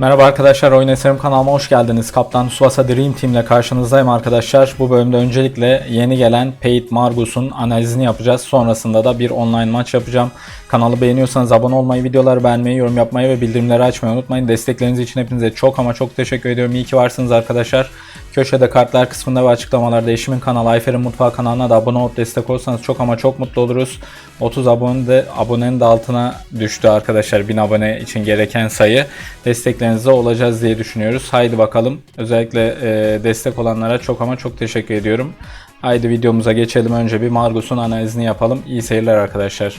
Merhaba arkadaşlar, Oyun Eserim kanalıma hoş geldiniz. Kaptan Tsubasa Dream Team ile karşınızdayım arkadaşlar. Bu bölümde öncelikle yeni gelen Paid Margus'un analizini yapacağız. Sonrasında da bir online maç yapacağım. Kanalı beğeniyorsanız abone olmayı, videoları beğenmeyi, yorum yapmayı ve bildirimleri açmayı unutmayın. Destekleriniz için hepinize çok ama çok teşekkür ediyorum. İyi ki varsınız arkadaşlar. Köşede kartlar kısmında ve açıklamalarda eşimin kanalı Ayfer'in Mutfağı kanalına da abone olup destek olursanız çok ama çok mutlu oluruz. 30 abone abonenin de altına düştü arkadaşlar 1000 abone için gereken sayı. Desteklerinize olacağız diye düşünüyoruz. Haydi bakalım. Özellikle e, destek olanlara çok ama çok teşekkür ediyorum. Haydi videomuza geçelim. Önce bir Margus'un analizini yapalım. İyi seyirler arkadaşlar.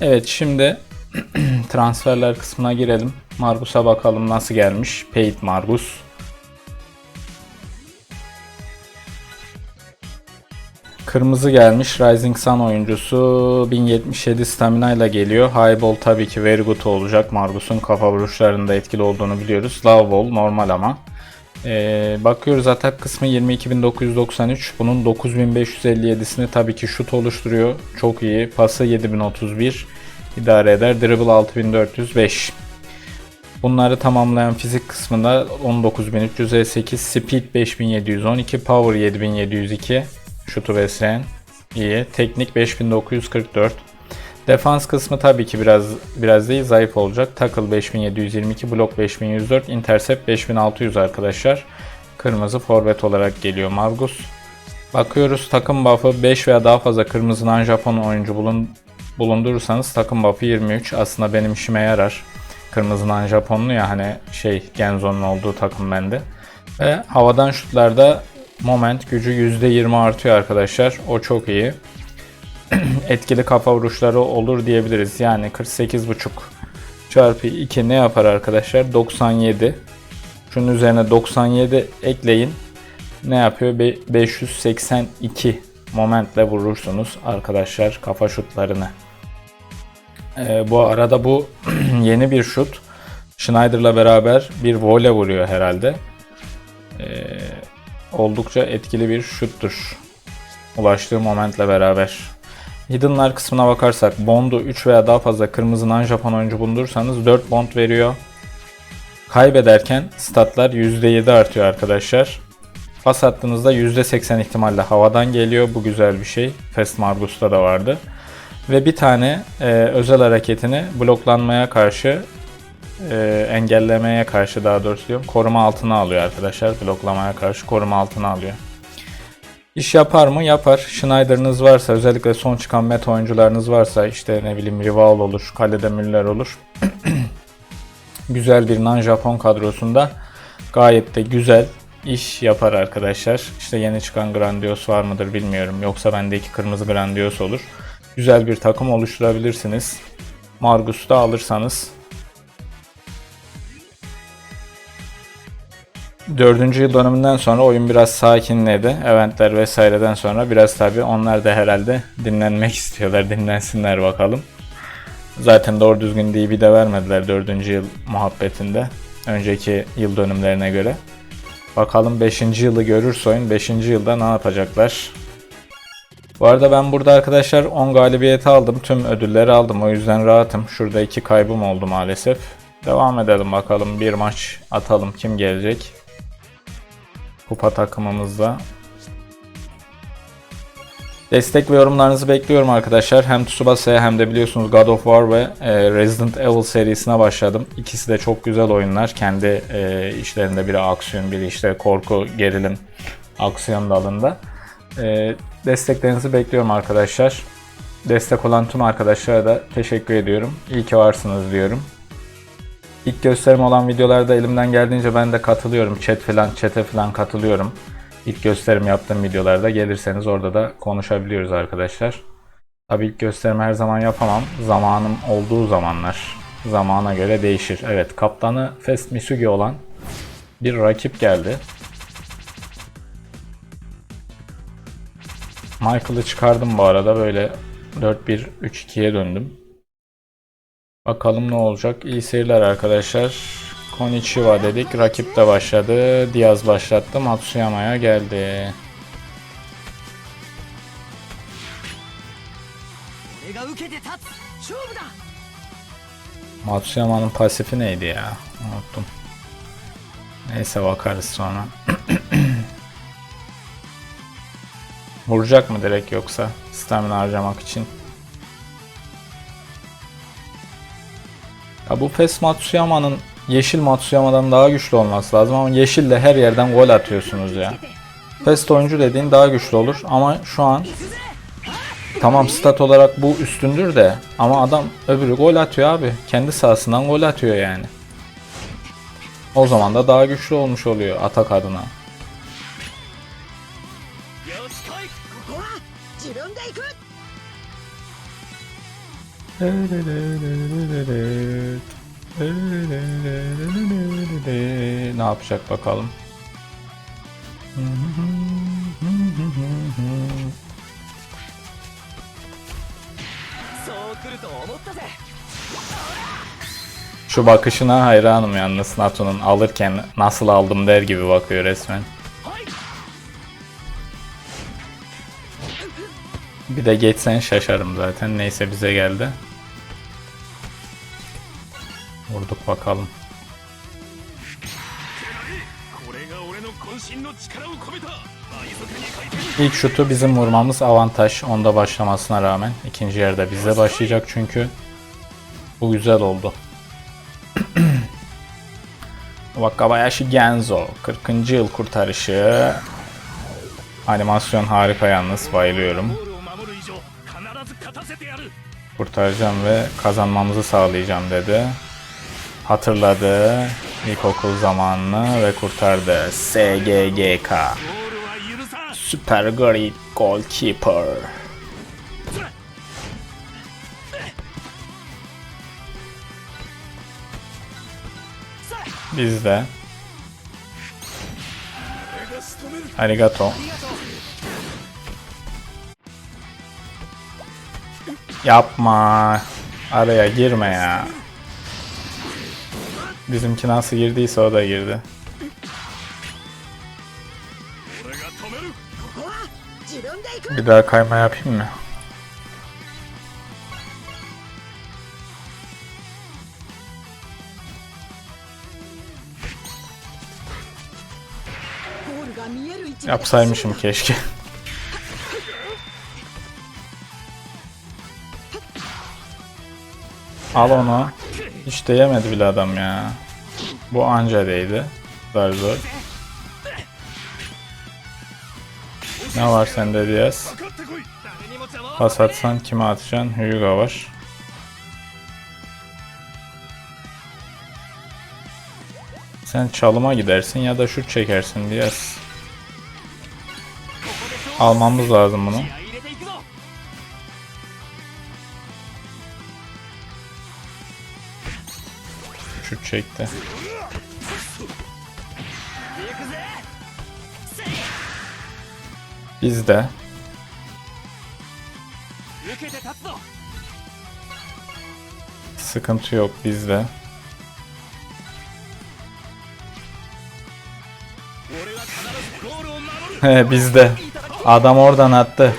Evet şimdi transferler kısmına girelim. Margus'a bakalım nasıl gelmiş. Paid Margus. Kırmızı gelmiş. Rising Sun oyuncusu 1077 stamina ile geliyor. High Ball tabii ki very good olacak. Margus'un kafa vuruşlarında etkili olduğunu biliyoruz. Low Ball normal ama. Ee, bakıyoruz atak kısmı 22993. Bunun 9557'sini tabii ki şut oluşturuyor. Çok iyi. Pası 7031 idare eder. Dribble 6405. Bunları tamamlayan fizik kısmında 19308, Speed 5712, Power 7702, şutu besleyen iyi. Teknik 5944. Defans kısmı tabii ki biraz biraz değil zayıf olacak. Tackle 5722, Block 5104, Intercept 5600 arkadaşlar. Kırmızı forvet olarak geliyor Margus. Bakıyoruz takım buff'ı 5 veya daha fazla kırmızı non Japon oyuncu bulun, bulundurursanız takım buff'ı 23. Aslında benim işime yarar. Kırmızıdan Japonlu ya hani şey Genzo'nun olduğu takım bende. Ve havadan şutlarda moment gücü %20 artıyor arkadaşlar. O çok iyi. Etkili kafa vuruşları olur diyebiliriz. Yani 48.5 çarpı 2 ne yapar arkadaşlar? 97. Şunun üzerine 97 ekleyin. Ne yapıyor? Be- 582 momentle vurursunuz arkadaşlar kafa şutlarını. Ee, bu arada bu yeni bir şut. Schneider'la beraber bir voley vuruyor herhalde. Ee, oldukça etkili bir şuttur. Ulaştığı momentle beraber. Hidden'lar kısmına bakarsak Bond'u 3 veya daha fazla kırmızı non Japon oyuncu bulundurursanız 4 Bond veriyor. Kaybederken statlar %7 artıyor arkadaşlar. Pas attığınızda %80 ihtimalle havadan geliyor. Bu güzel bir şey. Fast Margus'ta da vardı. Ve bir tane e, özel hareketini bloklanmaya karşı e, engellemeye karşı daha doğrusu diyorum koruma altına alıyor arkadaşlar. Bloklamaya karşı koruma altına alıyor. İş yapar mı? Yapar. Schneider'ınız varsa özellikle son çıkan meta oyuncularınız varsa işte ne bileyim Rival olur, Kalede Müller olur. güzel bir non-Japon kadrosunda gayet de güzel iş yapar arkadaşlar. İşte yeni çıkan Grandios var mıdır bilmiyorum. Yoksa bendeki kırmızı Grandios olur. Güzel bir takım oluşturabilirsiniz. Margus'u da alırsanız. Dördüncü yıl dönümünden sonra oyun biraz sakinledi. Eventler vesaireden sonra biraz tabi onlar da herhalde dinlenmek istiyorlar. Dinlensinler bakalım. Zaten doğru düzgün DB de vermediler 4. yıl muhabbetinde. Önceki yıl dönümlerine göre. Bakalım 5. yılı görürse oyun 5. yılda ne yapacaklar? Bu arada ben burada arkadaşlar 10 galibiyeti aldım. Tüm ödülleri aldım. O yüzden rahatım. Şurada 2 kaybım oldu maalesef. Devam edelim bakalım. Bir maç atalım. Kim gelecek? Kupa takımımızda. Destek ve yorumlarınızı bekliyorum arkadaşlar. Hem Tsubasa'ya hem de biliyorsunuz God of War ve e, Resident Evil serisine başladım. İkisi de çok güzel oyunlar. Kendi e, işlerinde biri aksiyon, biri işte korku, gerilim, aksiyon dalında. Desteklerinizi bekliyorum arkadaşlar. Destek olan tüm arkadaşlara da teşekkür ediyorum. İyi ki varsınız diyorum. İlk gösterim olan videolarda elimden geldiğince ben de katılıyorum. Chat falan, chat'e falan katılıyorum. İlk gösterim yaptığım videolarda gelirseniz orada da konuşabiliyoruz arkadaşlar. Tabii ilk gösterim her zaman yapamam. Zamanım olduğu zamanlar. Zamana göre değişir. Evet kaptanı Fest Misugi olan bir rakip geldi. Michael'ı çıkardım bu arada böyle 4-1-3-2'ye döndüm. Bakalım ne olacak. İyi seyirler arkadaşlar. Konichiwa dedik. Rakip de başladı. Diaz başlattı. Matsuyama'ya geldi. Matsuyama'nın pasifi neydi ya? Unuttum. Neyse bakarız sonra. Vuracak mı direkt yoksa stamina harcamak için? Ya bu PES Matsuyama'nın yeşil Matsuyama'dan daha güçlü olması lazım ama yeşille her yerden gol atıyorsunuz ya. PES oyuncu dediğin daha güçlü olur ama şu an Tamam stat olarak bu üstündür de ama adam öbürü gol atıyor abi. Kendi sahasından gol atıyor yani. O zaman da daha güçlü olmuş oluyor atak adına. Ne yapacak bakalım. Şu bakışına hayranım yalnız Nato'nun alırken nasıl aldım der gibi bakıyor resmen. Bir de geçsen şaşarım zaten. Neyse bize geldi. Vurduk bakalım. İlk şutu bizim vurmamız avantaj. Onda başlamasına rağmen. ikinci yarıda bizde başlayacak çünkü. Bu güzel oldu. Wakabayashi Genzo 40. yıl kurtarışı. Animasyon harika yalnız bayılıyorum. Kurtaracağım ve kazanmamızı sağlayacağım dedi hatırladı ilkokul zamanını ve kurtardı. SGGK. Super Great Goalkeeper. Bizde. Arigato. Yapma. Araya girme ya. Bizimki nasıl girdiyse o da girdi. Bir daha kayma yapayım mı? Yapsaymışım keşke. Al onu. Hiç değemedi bile adam ya. Bu anca değdi. Zar zor. Ne var sende Diaz? Pas atsan kime atacaksın? Hyuga var. Sen çalıma gidersin ya da şut çekersin Diaz. Almamız lazım bunu. çekti. Biz de Sıkıntı yok bizde. He bizde. Adam oradan attı.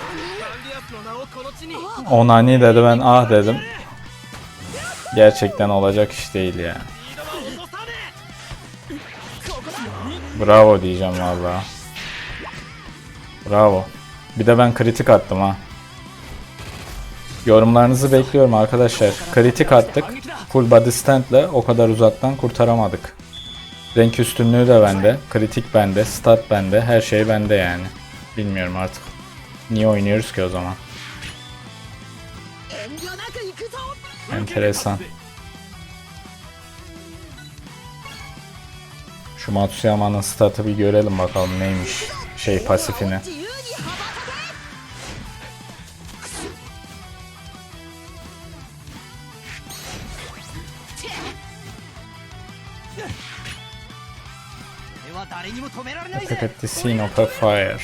Onani dedi ben ah dedim. Gerçekten olacak iş değil ya. Yani. Bravo diyeceğim valla. Bravo. Bir de ben kritik attım ha. Yorumlarınızı bekliyorum arkadaşlar. Kritik attık. Full body standle o kadar uzaktan kurtaramadık. Renk üstünlüğü de bende. Kritik bende. Stat bende. Her şey bende yani. Bilmiyorum artık. Niye oynuyoruz ki o zaman? Enteresan. Şu Matsuyama'nın statı bir görelim bakalım neymiş şey pasifini. Attack at the scene of a fire.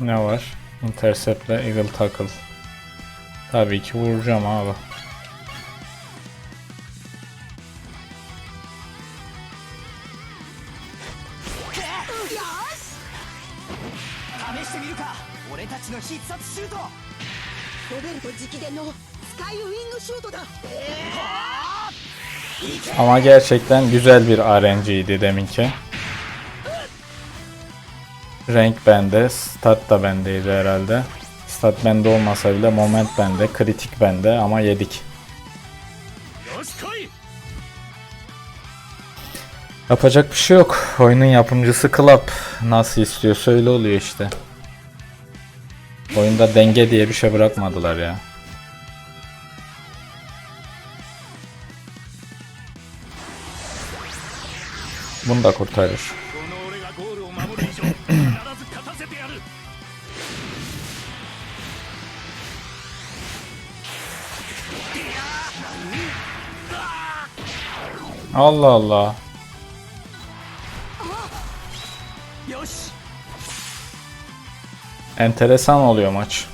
Ne var? Intercept'le Eagle Tackle. Tabii ki vuracağım abi. Ama gerçekten güzel bir RNG'ydi deminki. Renk bende, stat da bendeydi herhalde. Stat bende olmasa bile moment bende, kritik bende ama yedik. Yapacak bir şey yok. Oyunun yapımcısı Club. Nasıl istiyor öyle oluyor işte. Oyunda denge diye bir şey bırakmadılar ya. Bunu da kurtarır. Allah Allah. Enteresan oluyor maç.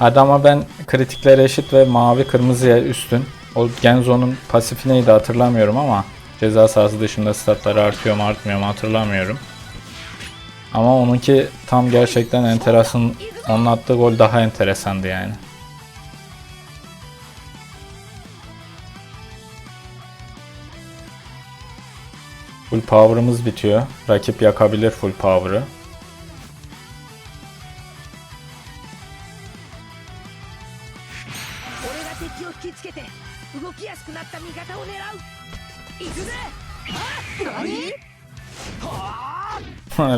Adama ben kritiklere eşit ve mavi kırmızıya üstün. O Genzo'nun pasifi neydi hatırlamıyorum ama ceza sahası dışında statları artıyor mu artmıyor mu hatırlamıyorum. Ama onunki tam gerçekten enteresan. Onun attığı gol daha enteresandı yani. Full power'ımız bitiyor. Rakip yakabilir full power'ı.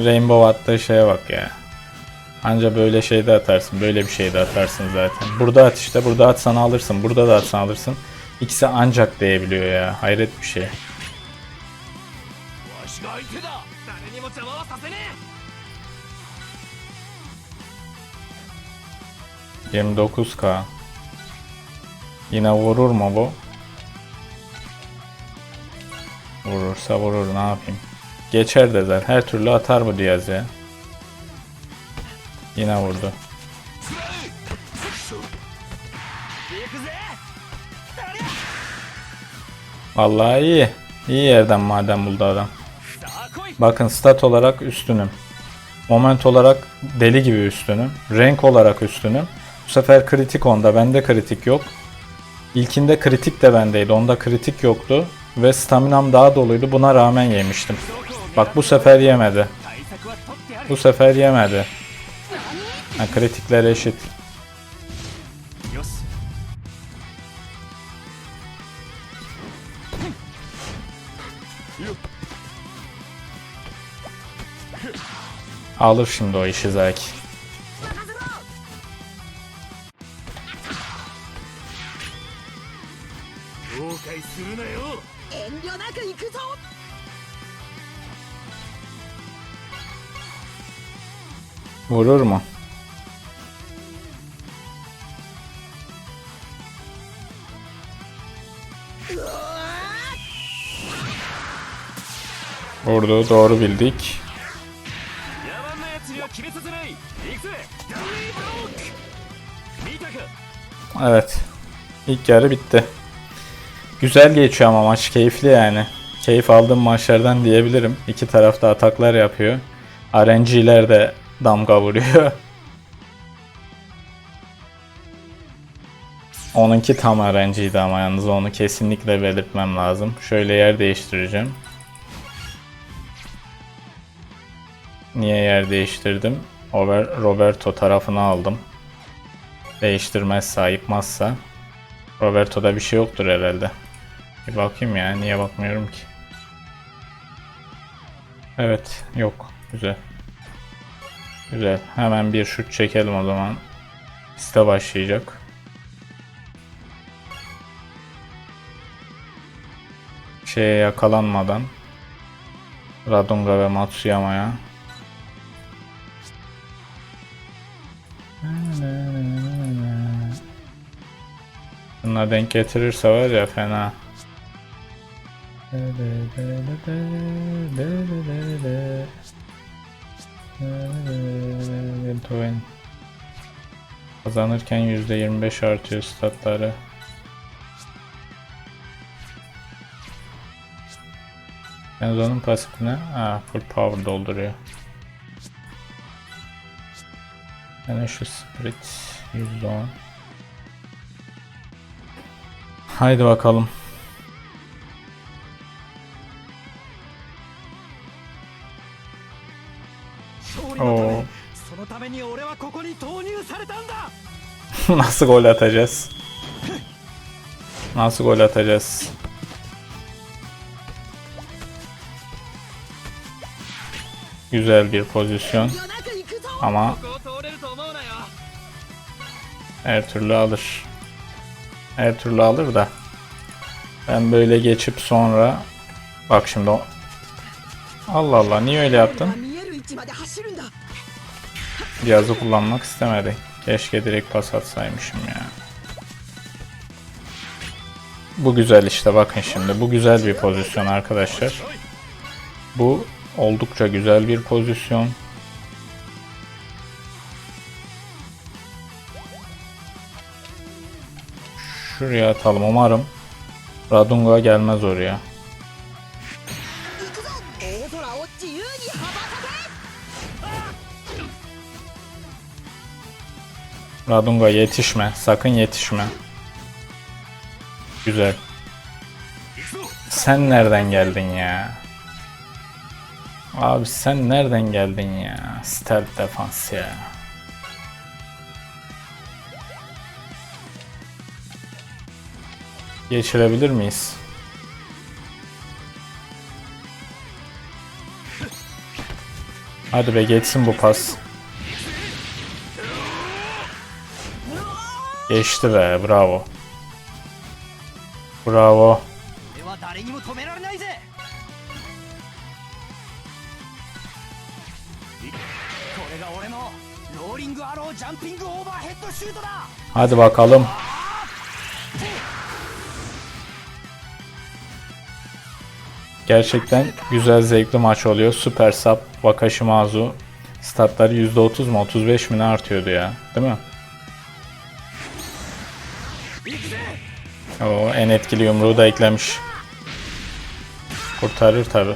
Rainbow attığı şeye bak ya. Anca böyle şeyde atarsın. Böyle bir şeyde atarsın zaten. Burada at işte. Burada atsan alırsın. Burada da atsan alırsın. İkisi ancak değebiliyor ya. Hayret bir şey. Yirmi dokuz K. Yine vurur mu bu? Vurursa vurur ne yapayım? Geçer de. Her türlü atar bu Diaz ya. Yine vurdu. Vallahi iyi. İyi yerden madem buldu adam. Bakın stat olarak üstünüm. Moment olarak deli gibi üstünüm. Renk olarak üstünüm. Bu sefer kritik onda. Bende kritik yok. İlkinde kritik de bendeydi. Onda kritik yoktu. Ve staminam daha doluydu. Buna rağmen yemiştim. Bak bu sefer yemedi. Bu sefer yemedi. Ha, kritikler eşit. Alır şimdi o işi Zaki. Vurur mu? Vurdu doğru bildik. Evet. İlk yarı bitti. Güzel geçiyor ama maç keyifli yani. Keyif aldığım maçlardan diyebilirim. İki tarafta ataklar yapıyor. RNG'ler de damga vuruyor. Onunki tam RNG'ydi ama yalnız onu kesinlikle belirtmem lazım. Şöyle yer değiştireceğim. Niye yer değiştirdim? Over Roberto tarafını aldım. Değiştirmezse, ayıkmazsa. Roberto'da bir şey yoktur herhalde. Bir bakayım ya, niye bakmıyorum ki? Evet, yok. Güzel. Güzel. Hemen bir şut çekelim o zaman. Site başlayacak. Şeye yakalanmadan Radunga ve Matsuyama'ya Bunlar denk getirirse var ya fena. Beethoven. Kazanırken %25 artıyor statları. Enzo'nun pasifine ha, full power dolduruyor. Tenacious Spirit %10 Haydi bakalım. Nasıl gol atacağız? Nasıl gol atacağız? Güzel bir pozisyon. Ama her türlü alır. Her türlü alır da. Ben böyle geçip sonra bak şimdi o... Allah Allah niye öyle yaptın? Cihazı kullanmak istemedi. Keşke direkt pas atsaymışım ya. Bu güzel işte bakın şimdi. Bu güzel bir pozisyon arkadaşlar. Bu oldukça güzel bir pozisyon. Şuraya atalım umarım. Radunga gelmez oraya. Radunga yetişme. Sakın yetişme. Güzel. Sen nereden geldin ya? Abi sen nereden geldin ya? Stealth defans ya. Geçirebilir miyiz? Hadi be geçsin bu pas. Geçti be bravo. Bravo. Hadi bakalım. Gerçekten güzel zevkli maç oluyor. Süper Sap, Wakashimazu startları %30 mu 35 mi ne artıyordu ya değil mi? O en etkili yumruğu da eklemiş. Kurtarır tabi.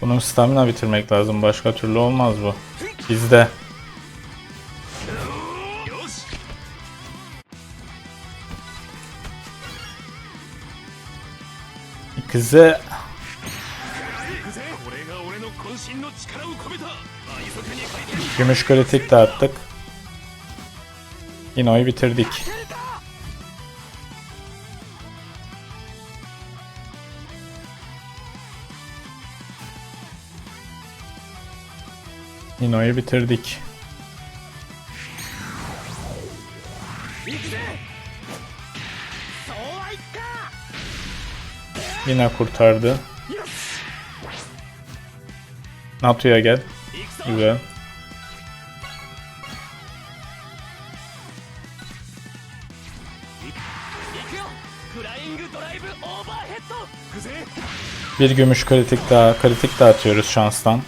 Bunun stamina bitirmek lazım. Başka türlü olmaz bu. Bizde. Kızı. Gümüş kritik de attık. Dino'yu bitirdik. Dino'yu bitirdik. Yine kurtardı. Natu'ya gel. Güzel. Bir gümüş kritik daha. Kritik de atıyoruz şanstan.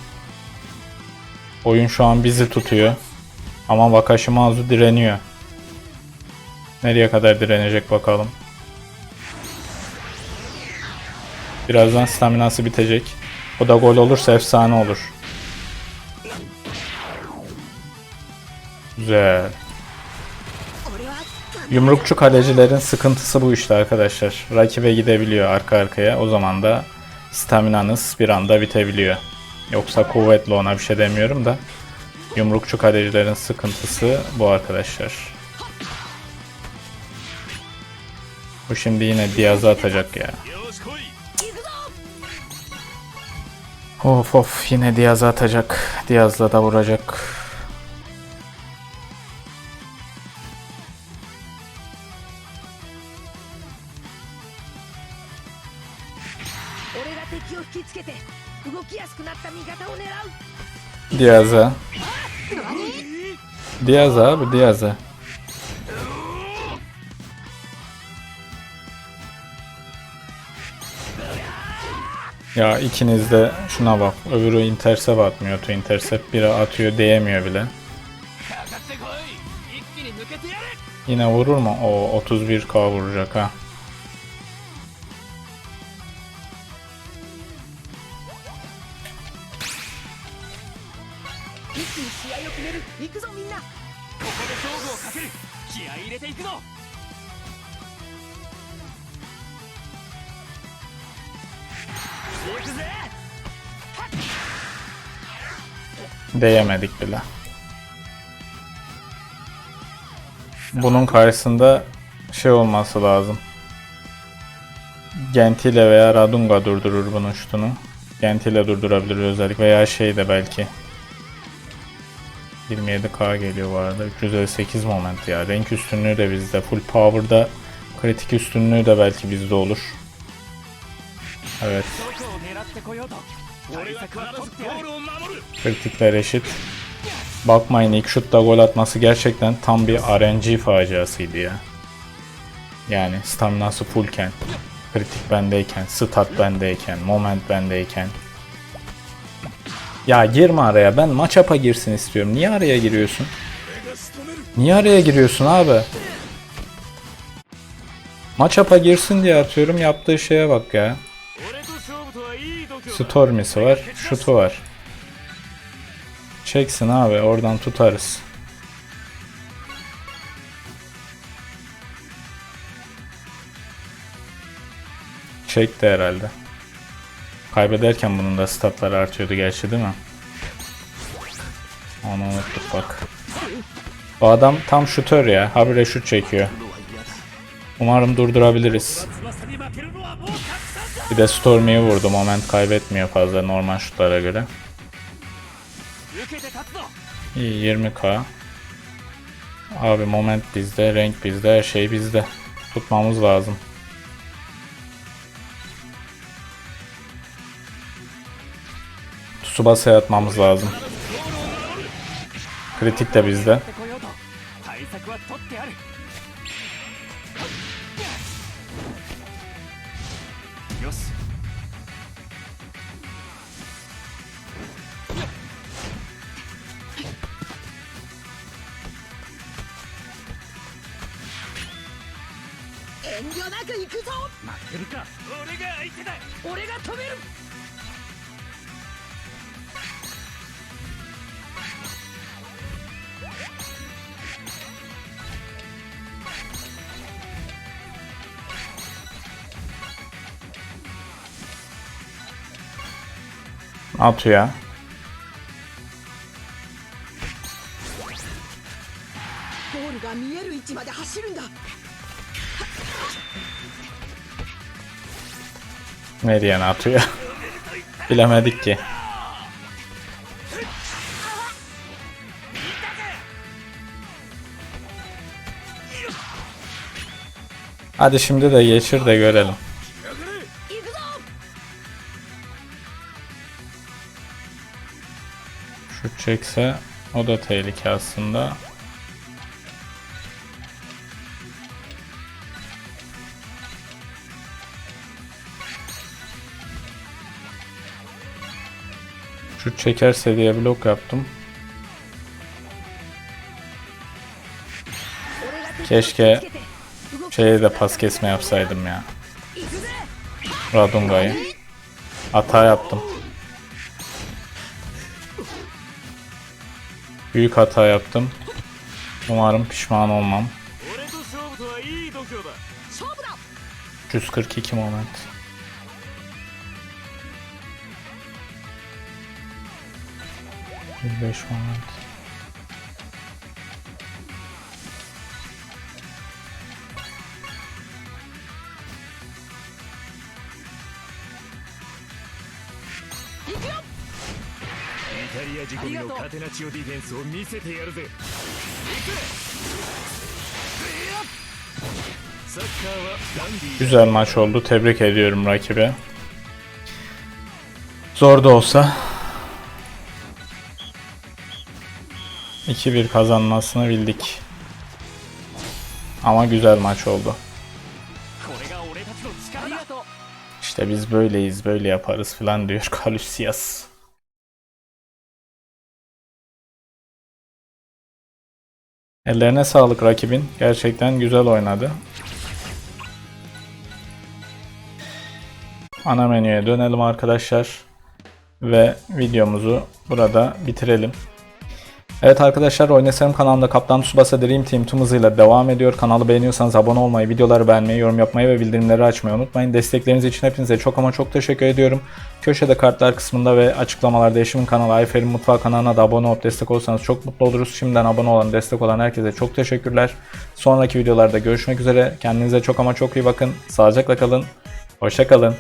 Oyun şu an bizi tutuyor. Ama Wakashimazu direniyor. Nereye kadar direnecek bakalım. Birazdan staminası bitecek. O da gol olursa efsane olur. Güzel. Yumrukçu kalecilerin sıkıntısı bu işte arkadaşlar. Rakibe gidebiliyor arka arkaya. O zaman da staminanız bir anda bitebiliyor. Yoksa kuvvetli ona bir şey demiyorum da. Yumrukçu kalecilerin sıkıntısı bu arkadaşlar. Bu şimdi yine Diaz'a atacak ya. Of of yine Diaz'a atacak. Diaz'la da vuracak. 俺が敵を引きつけて動きやすくなった味方を狙う Diaz'a. Diaz'a abi Diaz'a. Ya ikiniz de şuna bak. Öbürü intercept atmıyor. To intercept biri atıyor değemiyor bile. かかってこい一気に抜けてやる Yine vurur mu? O 31k vuracak ha. Değemedik bile. Bunun karşısında şey olması lazım. Gentile veya Radunga durdurur bunun şutunu. Gentile durdurabilir özellik veya şey de belki. 27k geliyor bu arada. 358 moment ya. Renk üstünlüğü de bizde. Full power'da kritik üstünlüğü de belki bizde olur. Evet. Kritikler eşit. Bakmayın ilk şutta gol atması gerçekten tam bir RNG faciasıydı ya. Yani staminası fullken, kritik bendeyken, stat bendeyken, moment bendeyken. Ya girme araya ben maç apa girsin istiyorum. Niye araya giriyorsun? Niye araya giriyorsun abi? Maç apa girsin diye atıyorum yaptığı şeye bak ya. Stormy'si var, şutu var. Çeksin abi oradan tutarız. Çekti herhalde. Kaybederken bunun da statları artıyordu gerçi değil mi? Onu unuttuk bak. Bu adam tam şutör ya. Habire şut çekiyor. Umarım durdurabiliriz. Bir de Stormy'yi vurdu. Moment kaybetmiyor fazla normal şutlara göre. 20k. Abi moment bizde, renk bizde, her şey bizde. Tutmamız lazım. Tsubasa'ya atmamız lazım. Kritik de bizde. Atıyor. Meryem atıyor. Bilemedik ki. Hadi şimdi de geçir de görelim. düşecekse o da tehlike aslında. Şut çekerse diye blok yaptım. Keşke şeye de pas kesme yapsaydım ya. Radunga'yı. Hata yaptım. Büyük hata yaptım. Umarım pişman olmam. 142 moment. Beş moment. Gidiyor. イタリア仕込みのカテナチオディフェンスを見せてやるぜサッカーはダンディー Güzel maç oldu. Tebrik ediyorum rakibe. Zor da olsa 2-1 kazanmasını bildik. Ama güzel maç oldu. これが俺たちの力だありがとう İşte biz böyleyiz, böyle yaparız falan diyor Kalusias. Ellerine sağlık rakibin. Gerçekten güzel oynadı. Ana menüye dönelim arkadaşlar. Ve videomuzu burada bitirelim. Evet arkadaşlar Oynasarım kanalında Kaptan Tsubasa Dream Team tüm hızıyla devam ediyor. Kanalı beğeniyorsanız abone olmayı, videoları beğenmeyi, yorum yapmayı ve bildirimleri açmayı unutmayın. Destekleriniz için hepinize çok ama çok teşekkür ediyorum. Köşede kartlar kısmında ve açıklamalarda eşimin kanalı Ayfer'in Mutfağı kanalına da abone olup destek olursanız çok mutlu oluruz. Şimdiden abone olan, destek olan herkese çok teşekkürler. Sonraki videolarda görüşmek üzere. Kendinize çok ama çok iyi bakın. Sağlıcakla kalın. Hoşça kalın.